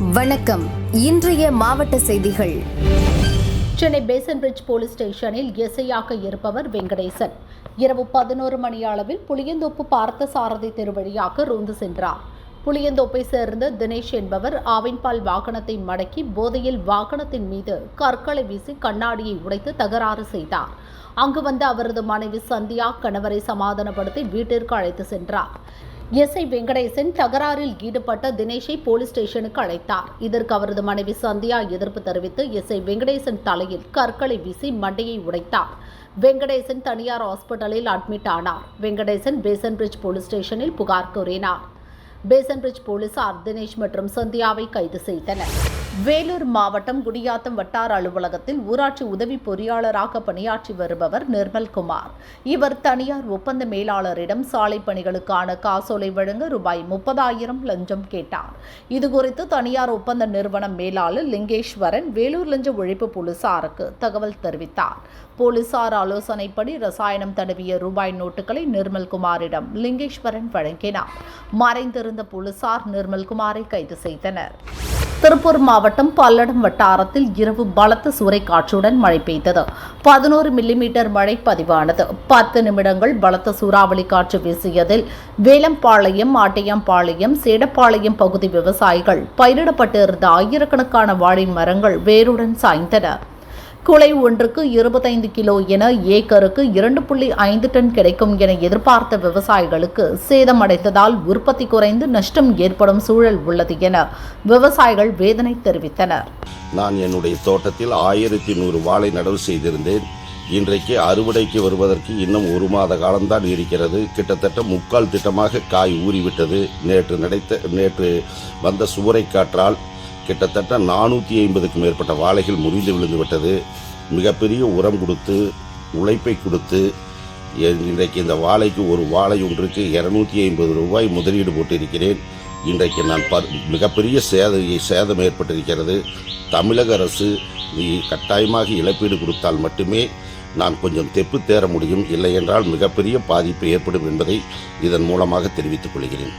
வணக்கம். இன்றைய மாவட்ட செய்திகள். சென்னை பேசன் பிரிட்ஜ் போலீஸ் ஸ்டேஷனில் எஸ்ஐயாக இருப்பவர் வெங்கடேசன். இரவு பதினோரு மணி அளவில் புளியந்தோப்பு பார்த்த சாரதி திருவழியாக ரோந்து சென்றார். புளியந்தோப்பை சேர்ந்த தினேஷ் என்பவர் ஆவின்பால் வாகனத்தை மடக்கி போதையில் வாகனத்தின் மீது கற்களை வீசி கண்ணாடியை உடைத்து தகராறு செய்தார். அங்கு வந்த அவரது மனைவி சந்தியா கணவரை சமாதானப்படுத்தி வீட்டிற்கு அழைத்து சென்றார். எஸ்ஐ வெங்கடேசன் தகராறில் ஈடுபட்ட தினேஷை போலீஸ் ஸ்டேஷனுக்கு அழைத்தார். இதற்கு அவரது மனைவி சந்தியா எதிர்ப்பு தெரிவித்து எஸ்ஐ வெங்கடேசன் தலையில் கற்களை வீசி மண்டையை உடைத்தார். வெங்கடேசன் தனியார் ஹாஸ்பிட்டலில் அட்மிட் ஆனார். வெங்கடேசன் பேசன் பிரிட்ஜ் போலீஸ் ஸ்டேஷனில் புகார் கூறினார். பேசன் பிரிட்ஜ் போலீசார் தினேஷ் மற்றும் சந்தியாவை கைது செய்தனர். வேலூர் மாவட்டம் குடியாத்தம் வட்டார அலுவலகத்தில் ஊராட்சி உதவி பொறியாளராக பணியாற்றி வருபவர் நிர்மல்குமார் இவர் தனியார் ஒப்பந்த மேலாளரிடம் சாலை பணிகளுக்கான காசோலை வழங்க ரூபாய் முப்பதாயிரம் லஞ்சம் கேட்டார். இதுகுறித்து தனியார் ஒப்பந்த நிறுவனம் மேலாளர் லிங்கேஸ்வரன் வேலூர் லஞ்ச ஒழிப்பு போலீசாருக்கு தகவல் தெரிவித்தார். போலீசார் ஆலோசனைப்படி ரசாயனம் தடவிய ரூபாய் நோட்டுகளை நிர்மல்குமாரிடம் லிங்கேஸ்வரன் வழங்கினார். மறைந்திருந்த போலீசார் நிர்மல்குமாரை கைது செய்தனர். திருப்பூர் மாவட்டம் பல்லடம் வட்டாரத்தில் இரவு பலத்த சூறைக்காற்றுடன் மழை பெய்தது. பதினோரு மில்லிமீட்டர் மழை பதிவானது. பத்து நிமிடங்கள் பலத்த சூறாவளி காற்று வீசியதில் வேலம்பாளையம் ஆட்டையம்பாளையம் சேடப்பாளையம் பகுதி விவசாயிகள் பயிரிடப்பட்டிருந்த ஆயிரக்கணக்கான வாழை மரங்கள் வேருடன் சாய்ந்தன. குலை ஒன்றுக்கு இருபத்தைந்து கிலோ என ஏக்கருக்கு இரண்டு புள்ளி ஐந்து டன் கிடைக்கும் என எதிர்பார்த்த விவசாயிகளுக்கு சேதமடைந்ததால் உற்பத்தி குறைந்து நஷ்டம் ஏற்படும் சூழல் உள்ளது என விவசாயிகள் வேதனை தெரிவித்தனர். நான் என்னுடைய தோட்டத்தில் ஆயிரத்தி நூறு வாழை நடவு செய்திருந்தேன். இன்றைக்கு அறுவடைக்கு வருவதற்கு இன்னும் ஒரு மாத காலம்தான் இருக்கிறது. கிட்டத்தட்ட முக்கால் திட்டமாக காய் ஊறிவிட்டது. நேற்று நடைத்த நேற்று வந்த சூறைக்காற்றால் கிட்டத்தட்ட நானூற்றி ஐம்பதுக்கும் மேற்பட்ட வாழைகள் முறிந்து விழுந்து விட்டது. மிகப்பெரிய உரம் கொடுத்து உழைப்பை கொடுத்து இன்றைக்கு இந்த வாழைக்கு ஒரு வாழை ஒன்றுக்கு இரநூத்தி ஐம்பது ரூபாய் முதலீடு போட்டிருக்கிறேன். இன்றைக்கு நான் ப மிகப்பெரிய சேத சேதம் ஏற்பட்டிருக்கிறது. தமிழக அரசு கட்டாயமாக இழப்பீடு கொடுத்தால் மட்டுமே நான் கொஞ்சம் தெப்பு தேர முடியும். இல்லை என்றால் மிகப்பெரிய பாதிப்பு ஏற்படும் என்பதை இதன் மூலமாக தெரிவித்துக் கொள்கிறேன்.